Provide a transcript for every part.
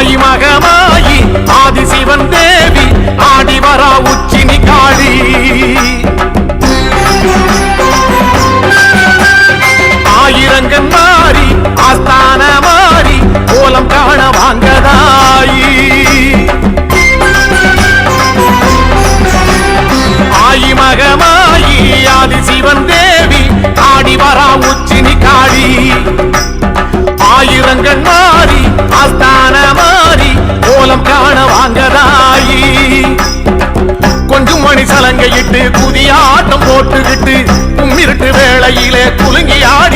மாயி மகமாயி ஆதிசிவன் தேவி ஆடிவரா உச்ச ஆடிட்டு கும்மிருட்டு வேளையிலே குலுங்கி ஆடி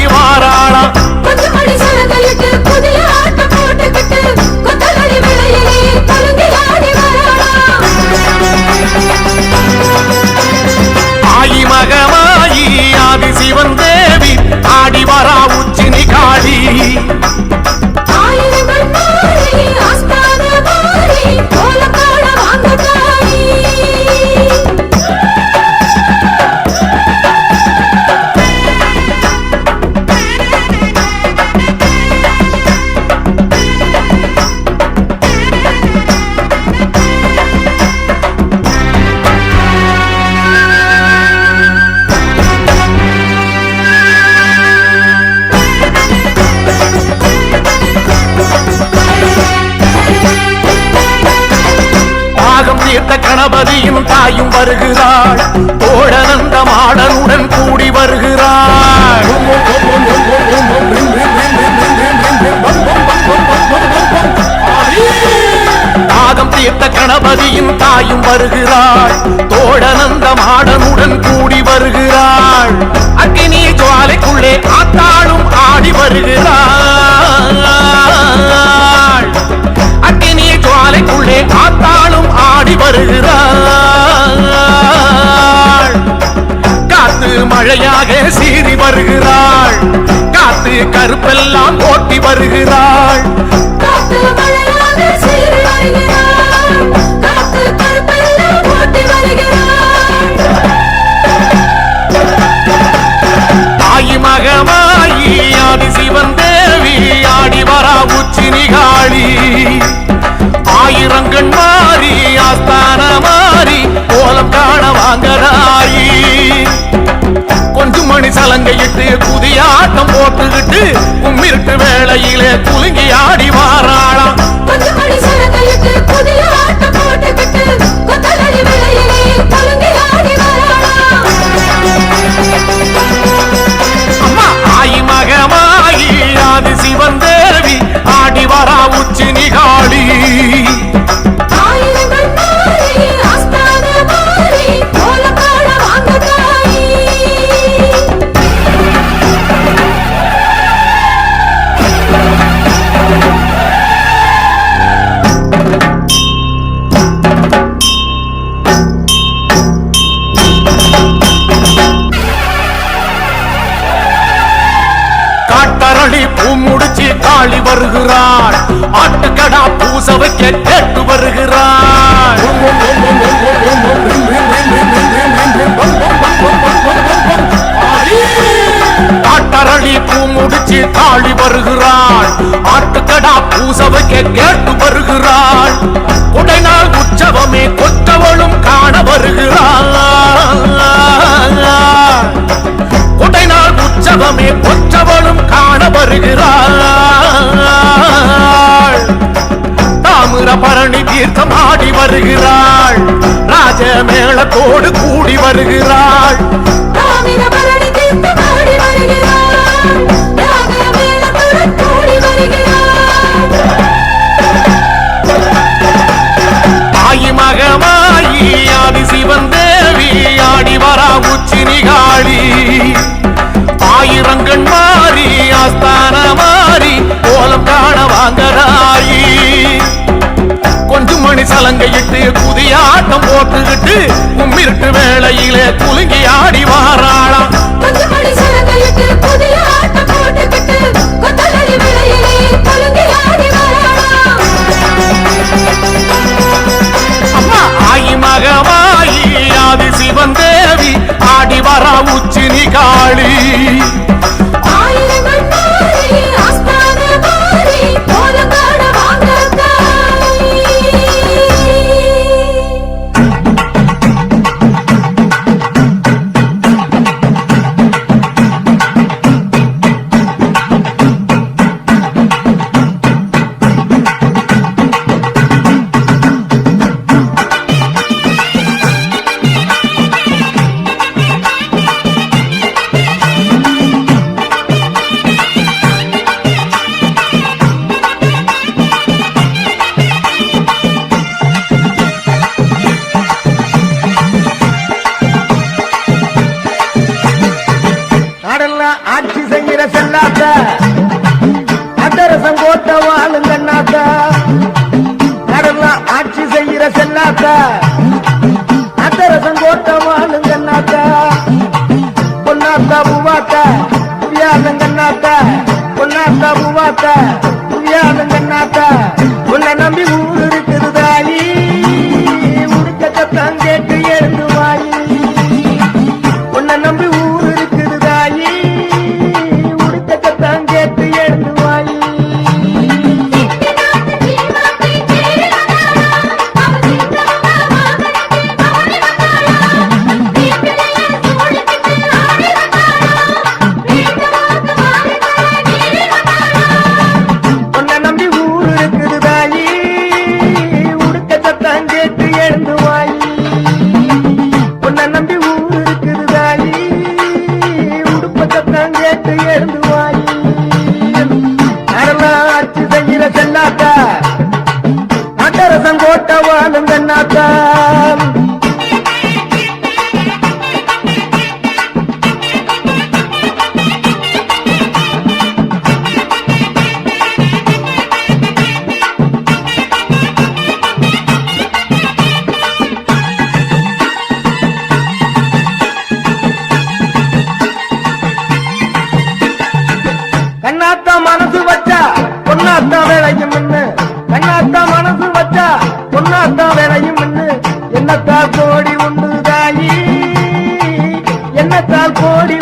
மழையாக சீறி வருகிறாள். காத்து கருப்பெல்லாம் ஓட்டி வருகிறாள். தாயி மகமாயி ஆதி சிவன் தேவி ஆடி வரா உச்சி நிகாளி. காளி பூ முடிச்சு காளி வருகிறார் ஆட்டுக்கடா பூச வைக்க கேட்டு வருகிறார் காட்டரளி பூ முடிச்சு காளி வருகிறாள். ஆட்டுக்கடா பூச வைக்க கேட்டு வருகிறாள். உடனால் உற்சவமே கொற்றவளும் காண வருகிறாள். கூட்டத்தோடு கூடி வருகிறார். ஆடிக்கிட்டு புதிய ஆட்டம் போட்டுக்கிட்டு கும்மிருட்டு வேளையிலே குலுங்கி ஆடி வாராள். உன்னை நம்பி ஊரு இருக்குது தாயி உடுக்கத்தான் கேட்டு எழுந்து என்னத்தால் கோடி உண்டு தாயி என்னத்தால் கோடி